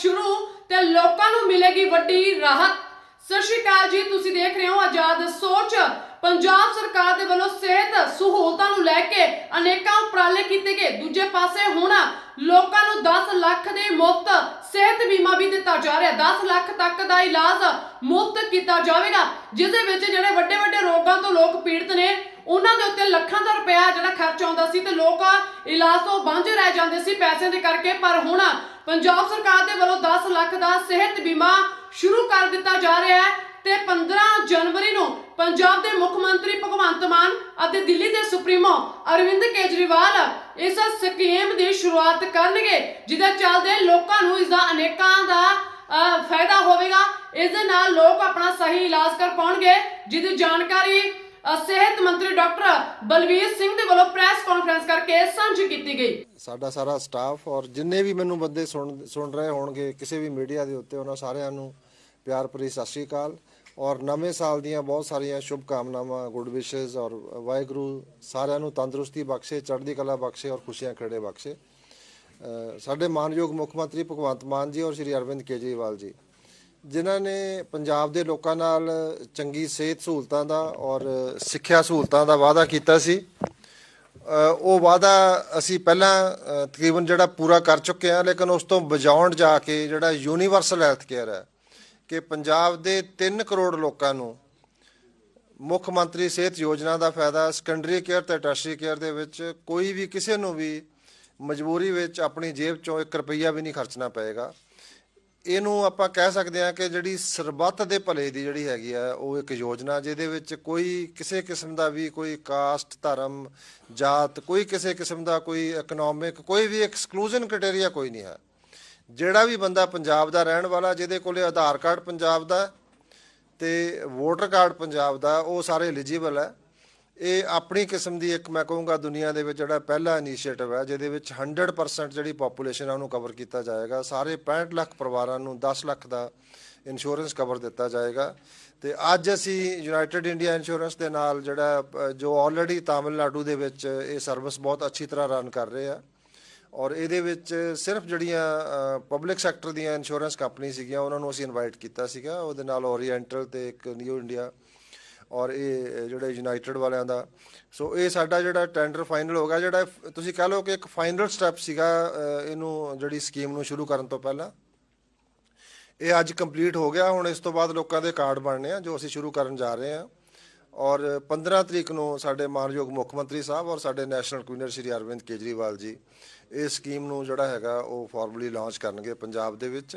ਸ਼ੁਰੂ ਤੇ ਲੋਕਾਂ ਨੂੰ ਮਿਲੇਗੀ ਵੱਡੀ ਰਾਹਤ। ਸਤਿ ਸ਼੍ਰੀ ਅਕਾਲ ਜੀ, ਤੁਸੀਂ ਦੇਖ ਰਹੇ ਹੋ ਆਜ਼ਾਦ ਸੋਚ। ਪੰਜਾਬ ਸਰਕਾਰ ਦੇ ਵੱਲੋਂ ਸਿਹਤ ਸਹੂਲਤਾਂ ਨੂੰ ਲੈ ਕੇ ਅਨੇਕਾਂ ਉਪਰਾਲੇ ਕੀਤੇ ਗਏ। ਦੂਜੇ ਪਾਸੇ ਹੁਣ ਲੋਕਾਂ ਨੂੰ 10 ਲੱਖ ਦੇ ਮੁਫਤ ਸਿਹਤ ਬੀਮਾ ਵੀ ਦਿੱਤਾ ਜਾ ਰਿਹਾ। 10 ਲੱਖ ਤੱਕ ਦਾ ਇਲਾਜ ਮੁਫਤ ਕੀਤਾ ਜਾਵੇਗਾ ਜਿਸ ਦੇ ਵਿੱਚ ਜਿਹੜੇ ਵੱਡੇ ਵੱਡੇ ਰੋਗਾਂ ਤੋਂ ਲੋਕ ਪੀੜਤ ਨੇ, ਉਹਨਾਂ ਦੇ ਉੱਤੇ ਲੱਖਾਂ ਦਾ ਰੁਪਇਆ ਜਿਹੜਾ ਖਰਚ ਆਉਂਦਾ ਸੀ ਤੇ ਲੋਕ ਇਲਾਜ ਤੋਂ ਵਾਂਝੇ ਰਹਿ ਜਾਂਦੇ ਸੀ ਪੈਸੇ ਦੇ ਕਰਕੇ। ਪਰ ਹੁਣ ਪੰਜਾਬ ਸਰਕਾਰ ਦੇ ਵੱਲੋਂ 10 ਲੱਖ ਦਾ ਸਿਹਤ ਬੀਮਾ ਸ਼ੁਰੂ ਕਰ ਦਿੱਤਾ ਜਾ ਰਿਹਾ ਹੈ ਤੇ 15 ਜਨਵਰੀ ਨੂੰ ਪੰਜਾਬ ਦੇ ਮੁੱਖ ਮੰਤਰੀ ਭਗਵੰਤ ਮਾਨ ਅਤੇ ਦਿੱਲੀ ਦੇ ਸੁਪਰੀਮੋ ਅਰਵਿੰਦ ਕੇਜਰੀਵਾਲ ਇਸ ਸਕੀਮ ਦੀ ਸ਼ੁਰੂਆਤ ਕਰਨਗੇ, ਜਿਹਦੇ ਚੱਲਦੇ ਲੋਕਾਂ ਨੂੰ ਇਸ ਦਾ ਅਨੇਕਾਂ ਦਾ ਫਾਇਦਾ ਹੋਵੇਗਾ। ਇਸ ਦੇ ਨਾਲ ਲੋਕ ਆਪਣਾ ਸਹੀ ਇਲਾਜ ਕਰ ਪਾਉਣਗੇ, ਜਿਹਦੀ ਜਾਣਕਾਰੀ ਸਿਹਤ ਮੰਤਰੀ ਡਾਕਟਰ ਬਲਵੀਰ ਸਿੰਘ ਦੇ ਵੱਲੋਂ ਪ੍ਰੈਸ ਕਾਨਫਰੰਸ ਕਰਕੇ ਸਾਂਝੀ ਕੀਤੀ ਗਈ। ਸਾਡਾ ਸਾਰਾ ਸਟਾਫ ਔਰ ਜਿੰਨੇ ਵੀ ਮੈਨੂੰ ਬੰਦੇ ਸੁਣ ਸੁਣ ਰਹੇ ਹੋਣਗੇ, ਕਿਸੇ ਵੀ ਮੀਡੀਆ ਦੇ ਉੱਤੇ ਉਹਨਾਂ ਸਾਰਿਆਂ ਨੂੰ ਪਿਆਰ ਭਰੀ ਸਤਿ ਸ਼੍ਰੀ ਅਕਾਲ। ਔਰ ਨਵੇਂ ਸਾਲ ਦੀਆਂ ਬਹੁਤ ਸਾਰੀਆਂ ਸ਼ੁਭ ਕਾਮਨਾਵਾਂ ਗੁੱਡ ਵਿਸ਼ੇਸ ਔਰ ਵਾਹਿਗੁਰੂ ਸਾਰਿਆਂ ਨੂੰ ਤੰਦਰੁਸਤੀ ਬਖਸ਼ੇ, ਚੜ੍ਹਦੀ ਕਲਾ ਬਖਸ਼ੇ ਔਰ ਖੁਸ਼ੀਆਂ ਖੇੜੇ ਬਖਸ਼ੇ। ਸਾਡੇ ਮਾਨਯੋਗ ਮੁੱਖ ਮੰਤਰੀ ਭਗਵੰਤ ਮਾਨ ਜੀ ਔਰ ਸ਼੍ਰੀ ਅਰਵਿੰਦ ਕੇਜਰੀਵਾਲ ਜੀ। ਜਿਨ੍ਹਾਂ ਨੇ ਪੰਜਾਬ ਦੇ ਲੋਕਾਂ ਨਾਲ ਚੰਗੀ ਸਿਹਤ ਸਹੂਲਤਾਂ ਦਾ ਔਰ ਸਿੱਖਿਆ ਸਹੂਲਤਾਂ ਦਾ ਵਾਅਦਾ ਕੀਤਾ ਸੀ। ਉਹ ਵਾਅਦਾ ਅਸੀਂ ਪਹਿਲਾਂ ਤਕਰੀਬਨ ਜਿਹੜਾ ਪੂਰਾ ਕਰ ਚੁੱਕੇ ਹਾਂ, ਲੇਕਿਨ ਉਸ ਤੋਂ ਬਜਾਉਂਡ ਜਾ ਕੇ ਜਿਹੜਾ ਯੂਨੀਵਰਸਲ ਹੈਲਥ ਕੇਅਰ ਹੈ ਕਿ ਪੰਜਾਬ ਦੇ 3 ਕਰੋੜ ਲੋਕਾਂ ਨੂੰ ਮੁੱਖ ਮੰਤਰੀ ਸਿਹਤ ਯੋਜਨਾ ਦਾ ਫਾਇਦਾ ਸੈਕੰਡਰੀ ਕੇਅਰ ਤੇ ਟਰਸ਼ਰੀ ਕੇਅਰ ਦੇ ਵਿੱਚ ਕੋਈ ਵੀ ਕਿਸੇ ਨੂੰ ਵੀ ਮਜਬੂਰੀ ਵਿੱਚ ਆਪਣੀ ਜੇਬ ਚੋਂ 1 ਰੁਪਈਆ ਵੀ ਨਹੀਂ ਖਰਚਣਾ ਪਏਗਾ। ਇਹਨੂੰ ਆਪਾਂ ਕਹਿ ਸਕਦੇ ਹਾਂ ਕਿ ਜਿਹੜੀ ਸਰਬੱਤ ਦੇ ਭਲੇ ਦੀ ਜਿਹੜੀ ਹੈਗੀ ਆ, ਉਹ ਇੱਕ ਯੋਜਨਾ ਜਿਹਦੇ ਵਿੱਚ ਕੋਈ ਕਿਸੇ ਕਿਸਮ ਦਾ ਵੀ ਕੋਈ ਕਾਸਟ, ਧਰਮ, ਜਾਤ, ਕੋਈ ਕਿਸੇ ਕਿਸਮ ਦਾ ਕੋਈ ਇਕਨੋਮਿਕ ਕੋਈ ਵੀ ਐਕਸਕਲੂਜਨ ਕ੍ਰਾਈਟੇਰੀਆ ਕੋਈ ਨਹੀਂ ਹੈ। ਜਿਹੜਾ ਵੀ ਬੰਦਾ ਪੰਜਾਬ ਦਾ ਰਹਿਣ ਵਾਲਾ, ਜਿਹਦੇ ਕੋਲੇ ਆਧਾਰ ਕਾਰਡ ਪੰਜਾਬ ਦਾ ਹੈ ਤੇ ਵੋਟਰ ਕਾਰਡ ਪੰਜਾਬ ਦਾ ਉਹ ਸਾਰੇ ਐਲੀਜੀਬਲ ਹੈ। ਇਹ ਆਪਣੀ ਕਿਸਮ ਦੀ ਇੱਕ ਮੈਂ ਕਹੂੰਗਾ ਦੁਨੀਆ ਦੇ ਵਿੱਚ ਜਿਹੜਾ ਪਹਿਲਾ ਇਨੀਸ਼ੀਏਟਿਵ ਹੈ, ਜਿਹਦੇ ਵਿੱਚ 100% ਜਿਹੜੀ ਪੋਪੂਲੇਸ਼ਨ ਹੈ ਉਹਨੂੰ ਕਵਰ ਕੀਤਾ ਜਾਏਗਾ। ਸਾਰੇ 65 ਲੱਖ ਪਰਿਵਾਰਾਂ ਨੂੰ 10 ਲੱਖ ਦਾ ਇੰਸ਼ੋਰੈਂਸ ਕਵਰ ਦਿੱਤਾ ਜਾਏਗਾ। ਤੇ ਅੱਜ ਅਸੀਂ ਯੂਨਾਈਟਿਡ ਇੰਡੀਆ ਇੰਸ਼ੋਰੈਂਸ ਦੇ ਨਾਲ ਜਿਹੜਾ, ਜੋ ਆਲਰੇਡੀ ਤਾਮਿਲਨਾਡੂ ਦੇ ਵਿੱਚ ਇਹ ਸਰਵਿਸ ਬਹੁਤ ਅੱਛੀ ਤਰ੍ਹਾਂ ਰਨ ਕਰ ਰਹੇ ਆ। ਔਰ ਇਹਦੇ ਵਿੱਚ ਸਿਰਫ ਜਿਹੜੀਆਂ ਪਬਲਿਕ ਸੈਕਟਰ ਦੀਆਂ ਇੰਸ਼ੋਰੈਂਸ ਕੰਪਨੀ ਸੀਗੀਆਂ, ਉਹਨਾਂ ਨੂੰ ਅਸੀਂ ਇਨਵਾਈਟ ਕੀਤਾ ਸੀਗਾ। ਉਹਦੇ ਨਾਲ ਓਰੀਐਂਟਲ ਤੇ ਇੱਕ ਨਿਊ ਇੰਡੀਆ ਔਰ ਇਹ ਜਿਹੜੇ ਯੂਨਾਈਟਿਡ ਵਾਲਿਆਂ ਦਾ। ਸੋ ਇਹ ਸਾਡਾ ਜਿਹੜਾ ਟੈਂਡਰ ਫਾਈਨਲ ਹੋ ਗਿਆ, ਜਿਹੜਾ ਤੁਸੀਂ ਕਹ ਲਓ ਕਿ ਇੱਕ ਫਾਈਨਲ ਸਟੈਪ ਸੀਗਾ ਇਹਨੂੰ ਜਿਹੜੀ ਸਕੀਮ ਨੂੰ ਸ਼ੁਰੂ ਕਰਨ ਤੋਂ ਪਹਿਲਾਂ। ਇਹ ਅੱਜ ਕੰਪਲੀਟ ਹੋ ਗਿਆ, ਹੁਣ ਇਸ ਤੋਂ ਬਾਅਦ ਲੋਕਾਂ ਦੇ ਕਾਰਡ ਬਣਨੇ ਆ, ਜੋ ਅਸੀਂ ਸ਼ੁਰੂ ਕਰਨ ਜਾ ਰਹੇ ਹਾਂ ਔਰ 15 ਤਰੀਕ ਨੂੰ ਸਾਡੇ ਮਾਨਯੋਗ ਮੁੱਖ ਮੰਤਰੀ ਸਾਹਿਬ ਔਰ ਸਾਡੇ ਨੈਸ਼ਨਲ ਕਵੀਨਰ ਸ਼੍ਰੀ ਅਰਵਿੰਦ ਕੇਜਰੀਵਾਲ ਜੀ ਇਸ ਸਕੀਮ ਨੂੰ ਜਿਹੜਾ ਹੈਗਾ, ਉਹ ਫਾਰਮਲੀ ਲਾਂਚ ਕਰਨਗੇ ਪੰਜਾਬ ਦੇ ਵਿੱਚ।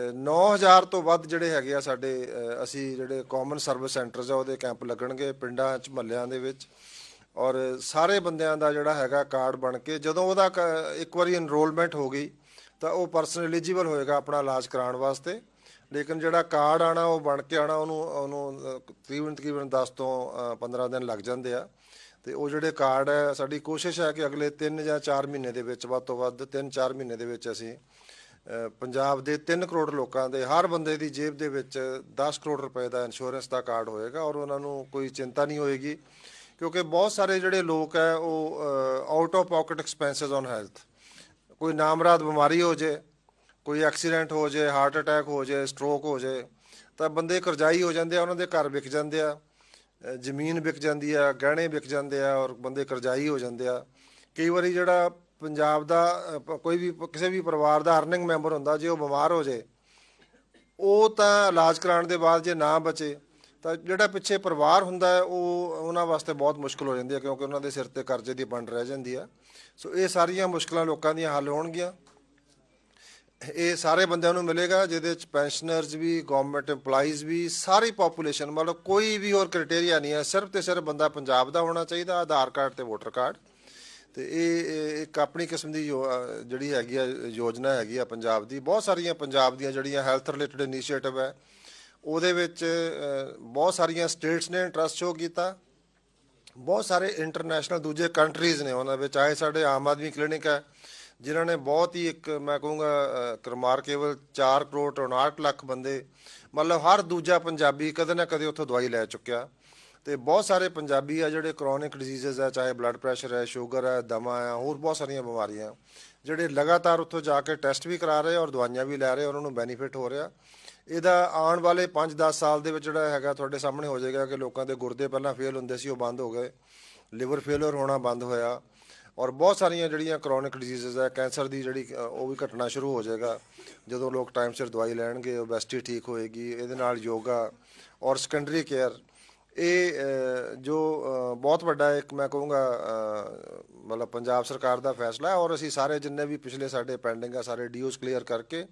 9000 ਤੋਂ ਵੱਧ ਜਿਹੜੇ ਹੈਗੇ ਆ ਸਾਡੇ ਅਸੀਂ ਜਿਹੜੇ ਕਾਮਨ ਸਰਵਿਸ ਸੈਂਟਰਸ ਆ ਉਹਦੇ ਕੈਂਪ ਲੱਗਣਗੇ ਪਿੰਡਾਂ 'ਚ ਮਹੱਲਿਆਂ ਦੇ ਵਿੱਚ। ਔਰ ਸਾਰੇ ਬੰਦਿਆਂ ਦਾ ਜਿਹੜਾ ਹੈਗਾ ਕਾਰਡ ਬਣ ਕੇ ਜਦੋਂ ਉਹਦਾ ਕ- ਇੱਕ ਵਾਰੀ ਐਨਰੋਲਮੈਂਟ ਹੋ ਗਈ ਤਾਂ ਉਹ ਪਰਸਨ ਐਲੀਜੀਬਲ ਹੋਏਗਾ ਆਪਣਾ ਇਲਾਜ ਕਰਾਉਣ ਵਾਸਤੇ। ਲੇਕਿਨ ਜਿਹੜਾ ਕਾਰਡ ਆਣਾ ਉਹ ਬਣ ਕੇ ਆਣਾ ਉਹਨੂੰ ਉਹਨੂੰ ਤਕਰੀਬਨ ਤਕਰੀਬਨ 10 ਤੋਂ ਅਹ, 15 ਦਿਨ ਲੱਗ ਜਾਂਦੇ ਆ। ਤੇ ਉਹ ਜਿਹੜੇ ਕਾਰਡ ਹੈ ਸਾਡੀ ਕੋਸ਼ਿਸ਼ ਹੈ ਕਿ ਅਗਲੇ 3 ਜਾਂ 4 ਮਹੀਨੇ ਦੇ ਵਿੱਚ ਵੱਧ ਤੋਂ ਵੱਧ 3-4 ਮਹੀਨੇ ਦੇ ਵਿੱਚ ਅਸੀਂ ਪੰਜਾਬ ਦੇ 3 ਕਰੋੜ ਲੋਕਾਂ ਦੇ, ਹਰ ਬੰਦੇ ਦੀ ਜੇਬ ਦੇ ਵਿੱਚ 10 ਕਰੋੜ ਰੁਪਏ ਦਾ ਇੰਸ਼ੋਰੈਂਸ ਦਾ ਕਾਰਡ ਹੋਏਗਾ ਔਰ ਉਹਨਾਂ ਨੂੰ ਕੋਈ ਚਿੰਤਾ ਨਹੀਂ ਹੋਏਗੀ, ਕਿਉਂਕਿ ਬਹੁਤ ਸਾਰੇ ਜਿਹੜੇ ਲੋਕ ਹੈ ਉਹ out of pocket expenses on health ਕੋਈ ਨਾਮਰਾਦ ਬਿਮਾਰੀ ਹੋ ਜੇ, ਕੋਈ ਐਕਸੀਡੈਂਟ ਹੋ ਜੇ ਹਾਰਟ ਅਟੈਕ ਹੋ ਜੇ ਸਟ੍ਰੋਕ ਹੋ ਜੇ, ਤਾਂ ਬੰਦੇ ਕਰਜ਼ਾਈ ਹੋ ਜਾਂਦੇ ਆ, ਉਹਨਾਂ ਦੇ ਘਰ ਵਿਕ ਜਾਂਦੇ ਆ ਜ਼ਮੀਨ ਵਿਕ ਜਾਂਦੀ ਆ, ਗਹਿਣੇ ਵਿਕ ਜਾਂਦੇ ਆ ਔਰ ਬੰਦੇ ਕਰਜ਼ਾਈ ਹੋ ਜਾਂਦੇ ਆ। ਕਈ ਵਾਰੀ ਜਿਹੜਾ ਪੰਜਾਬ ਦਾ ਅਹ, ਕੋਈ ਵੀ ਕਿਸੇ ਵੀ ਪਰਿਵਾਰ ਦਾ ਅਰਨਿੰਗ ਮੈਂਬਰ ਹੁੰਦਾ ਜੇ ਉਹ ਬਿਮਾਰ ਹੋ ਜੇ ਉਹ ਤਾਂ ਇਲਾਜ ਕਰਾਉਣ ਦੇ ਬਾਅਦ ਜੇ ਨਾ ਬਚੇ ਤਾਂ ਜਿਹੜਾ ਪਿੱਛੇ ਪਰਿਵਾਰ ਹੁੰਦਾ ਹੈ ਉਹ ਉਹਨਾਂ ਵਾਸਤੇ ਬਹੁਤ ਮੁਸ਼ਕਲ ਹੋ ਜਾਂਦੀ ਹੈ ਕਿਉਂਕਿ ਉਹਨਾਂ ਦੇ ਸਿਰ ਤੇ ਕਰਜ਼ੇ ਦੀ ਵੰਡ ਰਹਿ ਜਾਂਦੀ ਆ ਸੋ ਇਹ ਸਾਰੀਆਂ ਮੁਸ਼ਕਲਾਂ ਲੋਕਾਂ ਦੀਆਂ ਹੱਲ ਹੋਣਗੀਆਂ। ਇਹ ਸਾਰੇ ਬੰਦਿਆਂ ਨੂੰ ਮਿਲੇਗਾ ਜਿਹਦੇ ਵਿੱਚ ਪੈਨਸ਼ਨਰਸ ਵੀ ਗਵਰਨਮੈਂਟ EMPLOYEES ਵੀ ਸਾਰੀ ਪੋਪੂਲੇਸ਼ਨ ਮਤਲਬ ਕੋਈ ਵੀ ਹੋਰ ਕ੍ਰਾਈਟੇਰੀਆ ਨਹੀਂ ਹੈ ਸਿਰਫ ਤੇ ਸਿਰਫ ਬੰਦਾ ਪੰਜਾਬ ਦਾ ਹੋਣਾ ਚਾਹੀਦਾ ਆਧਾਰ ਕਾਰਡ ਤੇ ਵੋਟਰ ਕਾਰਡ ਤੇ ਇਹ ਇੱਕ ਆਪਣੀ ਕਿਸਮ ਦੀ ਯੋ- ਜਿਹੜੀ ਹੈਗੀ ਆ, ਯੋਜਨਾ ਹੈਗੀ ਆ ਪੰਜਾਬ ਦੀ। ਬਹੁਤ ਸਾਰੀਆਂ ਪੰਜਾਬ ਦੀਆਂ ਜਿਹੜੀਆਂ ਹੈਲਥ ਰਿਲੇਟਡ ਇਨੀਸ਼ੀਏਟਿਵ ਹੈ, ਉਹਦੇ ਵਿੱਚ ਬਹੁਤ ਸਾਰੀਆਂ ਸਟੇਟਸ ਨੇ ਇੰਟਰਸਟ ਸ਼ੋ ਕੀਤਾ। ਬਹੁਤ ਸਾਰੇ ਇੰਟਰਨੈਸ਼ਨਲ ਦੂਜੇ ਕੰਟਰੀਜ਼ ਨੇ ਉਹਨਾਂ ਵਿੱਚ, ਆਏ ਸਾਡੇ ਆਮ ਆਦਮੀ ਕਲੀਨਿਕ ਹੈ, ਜਿਨ੍ਹਾਂ ਨੇ ਬਹੁਤ ਹੀ ਇੱਕ, ਮੈਂ ਕਹੂੰਗਾ ਰਿਮਾਰਕੇਬਲ 4 ਕਰੋੜ 59 ਲੱਖ ਬੰਦੇ, ਮਤਲਬ ਹਰ ਦੂਜਾ ਪੰਜਾਬੀ ਕਦੇ ਨਾ ਕਦੇ ਉੱਥੋਂ ਦਵਾਈ ਲੈ ਚੁੱਕਿਆ। ਤੇ ਬਹੁਤ ਸਾਰੇ ਪੰਜਾਬੀ ਆ ਜਿਹੜੇ ਕ੍ਰੋਨਿਕ ਡਿਜ਼ੀਜ਼ਸ ਆ, ਚਾਹੇ ਬਲੱਡ ਪ੍ਰੈਸ਼ਰ ਹੈ ਸ਼ੂਗਰ ਹੈ ਦਮਾ ਹੈ ਹੋਰ ਬਹੁਤ ਸਾਰੀਆਂ ਬਿਮਾਰੀਆਂ ਜਿਹੜੇ ਲਗਾਤਾਰ ਉੱਥੋਂ ਜਾ ਕੇ ਟੈਸਟ ਵੀ ਕਰਾ ਰਹੇ ਔਰ ਦਵਾਈਆਂ ਵੀ ਲੈ ਰਹੇ ਉਹਨਾਂ ਨੂੰ ਬੈਨੀਫਿਟ ਹੋ ਰਿਹਾ। ਇਹਦਾ ਆਉਣ ਵਾਲੇ 5-10 ਸਾਲ ਦੇ ਵਿੱਚ ਜਿਹੜਾ ਹੈਗਾ ਤੁਹਾਡੇ ਸਾਹਮਣੇ ਹੋ ਜਾਏਗਾ ਕਿ ਲੋਕਾਂ ਦੇ ਗੁਰਦੇ ਪਹਿਲਾਂ ਫੇਲ ਹੁੰਦੇ ਸੀ, ਉਹ ਬੰਦ ਹੋ ਗਏ। ਲਿਵਰ ਫੇਲਰ ਹੋਣਾ ਬੰਦ ਹੋਇਆ ਔਰ ਬਹੁਤ ਸਾਰੀਆਂ ਜਿਹੜੀਆਂ ਕ੍ਰੋਨਿਕ ਡਿਜ਼ੀਜ਼ਸ ਹੈ ਕੈਂਸਰ ਦੀ ਜਿਹੜੀ ਉਹ ਵੀ ਘਟਣਾ ਸ਼ੁਰੂ ਹੋ ਜਾਏਗਾ। ਜਦੋਂ ਲੋਕ ਟਾਈਮ ਸਿਰ ਦਵਾਈ ਲੈਣਗੇ ਓਬੈਸਿਟੀ ਠੀਕ ਹੋਏਗੀ, ਇਹਦੇ ਨਾਲ ਯੋਗਾ ਔਰ ਸੈਕੰਡਰੀ ਕੇਅਰ ਇਹ ਜੋ ਬਹੁਤ ਵੱਡਾ ਇੱਕ ਮੈਂ ਕਹੂੰਗਾ ਮਤਲਬ ਪੰਜਾਬ ਸਰਕਾਰ ਦਾ ਫੈਸਲਾ ਹੈ ਔਰ ਅਸੀਂ ਸਾਰੇ ਜਿੰਨੇ ਵੀ ਪਿਛਲੇ ਸਾਡੇ ਪੈਂਡਿੰਗ ਆ, ਸਾਰੇ ਡੀਓਜ਼ ਕਲੀਅਰ ਕਰਕੇ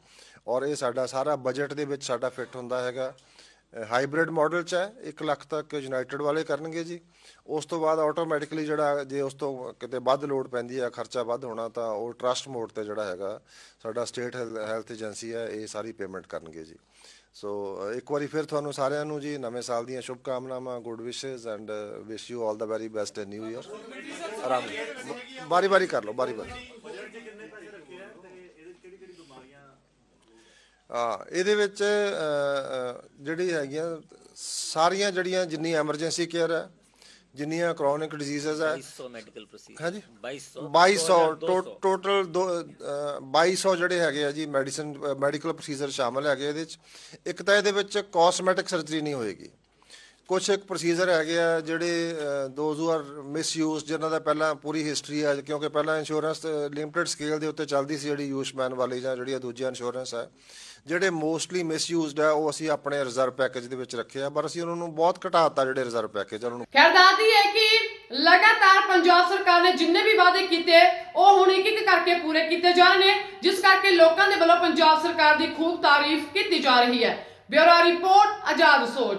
ਔਰ ਇਹ ਸਾਡਾ ਸਾਰਾ ਬਜਟ ਦੇ ਵਿੱਚ ਸਾਡਾ ਫਿੱਟ ਹੁੰਦਾ ਹੈਗਾ। ਹਾਈਬ੍ਰਿਡ ਮਾਡਲ ਚ ਹੈ 1 ਲੱਖ ਤੱਕ ਯੂਨਾਈਟਿਡ ਵਾਲੇ ਕਰਨਗੇ ਜੀ। ਉਸ ਤੋਂ ਬਾਅਦ ਆਟੋਮੈਟਿਕਲੀ ਜਿਹੜਾ ਜੇ ਉਸ ਤੋਂ ਕਿਤੇ ਵੱਧ ਲੋਡ ਪੈਂਦੀ ਹੈ, ਖਰਚਾ ਵੱਧ ਹੋਣਾ, ਤਾਂ ਉਹ ਟਰਸਟ ਮੋਡ ਤੇ ਜਿਹੜਾ ਹੈਗਾ, ਸਾਡਾ ਸਟੇਟ ਹੈਲਥ ਏਜੰਸੀ ਹੈ, ਇਹ ਸਾਰੀ ਪੇਮੈਂਟ ਕਰਨਗੇ ਜੀ। ਸੋ ਇੱਕ ਵਾਰੀ ਫਿਰ ਤੁਹਾਨੂੰ ਸਾਰਿਆਂ ਨੂੰ ਜੀ, ਨਵੇਂ ਸਾਲ ਦੀਆਂ ਸ਼ੁਭ ਕਾਮਨਾਵਾਂ good wishes and wish you all the very best in new year ਆਰਾਮ। ਬਾਰੀ ਬਾਰੀ ਕਰ ਲਓ ਬਾਰੀ ਬਾਰੀ ਹਾਂ ਇਹਦੇ ਵਿੱਚ ਜਿਹੜੀ ਹੈਗੀਆਂ ਸਾਰੀਆਂ ਜਿਹੜੀਆਂ ਜਿੰਨੀ ਐਮਰਜੈਂਸੀ ਕੇਅਰ ਹੈ ਜਿੰਨੀਆਂ ਕ੍ਰੋਨਿਕ ਡਿਜ਼ੀਜ਼ਸ ਹੈ 2200 ਮੈਡੀਕਲ ਪ੍ਰੋਸੀਜਰ ਹਾਂਜੀ? 2200 2200 ਟੋਟਲ 2200 ਜਿਹੜੇ ਹੈਗੇ ਆ ਜੀ ਮੈਡੀਸਨ ਮੈਡੀਕਲ ਪ੍ਰੋਸੀਜਰ ਸ਼ਾਮਲ ਹੈਗੇ ਇਹਦੇ ਵਿੱਚ। ਇੱਕ ਤਾਂ ਇਹਦੇ ਵਿੱਚ ਕਾਸਮੈਟਿਕ ਸਰਜਰੀ ਨਹੀਂ ਹੋਏਗੀ। ਕੁਝ ਇੱਕ ਪ੍ਰੋਸੀਜਰ ਹੈਗੇ ਆ ਜਿਹੜੇ ਦੋਜ਼ ਹੂ ਆਰ ਮਿਸਯੂਜ਼ ਜਿਨ੍ਹਾਂ ਦਾ ਪਹਿਲਾਂ ਪੂਰੀ ਹਿਸਟਰੀ ਹੈ ਕਿਉਂਕਿ ਪਹਿਲਾਂ ਇੰਸ਼ੋਰੈਂਸ ਲਿਮਟਿਡ ਸਕੇਲ ਦੇ ਉੱਤੇ ਚੱਲਦੀ ਸੀ ਜਿਹੜੀ ਯੂਸ਼ਮੈਨ ਵਾਲੀ ਜਾਂ ਜਿਹੜੀਆਂ ਦੂਜੀਆਂ ਇੰਸ਼ੋਰੈਂਸ ਹੈ ਜਿਹੜੇ ਮੋਸਟਲੀ ਮਿਸਯੂਜ਼ਡ ਹੈ ਉਹ ਅਸੀਂ ਆਪਣੇ ਰਿਜ਼ਰਵ ਪੈਕੇਜ ਦੇ ਵਿੱਚ ਰੱਖੇ ਆ, ਪਰ ਅਸੀਂ ਉਹਨਾਂ ਨੂੰ ਬਹੁਤ ਘਟਾਤਾ ਜਿਹੜੇ ਰਿਜ਼ਰਵ ਪੈਕੇਜ ਉਹਨਾਂ ਨੂੰ। ਖੈਰ ਦੱਸਦੀ ਹੈ ਕਿ ਲਗਾਤਾਰ ਪੰਜਾਬ ਸਰਕਾਰ ਨੇ ਜਿੰਨੇ ਵੀ ਵਾਅਦੇ ਕੀਤੇ, ਉਹ ਹੁਣ ਇੱਕ ਇੱਕ ਕਰਕੇ ਪੂਰੇ ਕੀਤੇ ਜਾ ਰਹੇ ਨੇ, ਜਿਸ ਕਰਕੇ ਲੋਕਾਂ ਦੇ ਵੱਲੋਂ ਪੰਜਾਬ ਸਰਕਾਰ ਦੀ ਖੂਬ ਤਾਰੀਫ ਕੀਤੀ ਜਾ ਰਹੀ ਹੈ। ਬਿਊਰੋ ਰਿਪੋਰਟ, ਆਜ਼ਾਦ ਸੋਚ।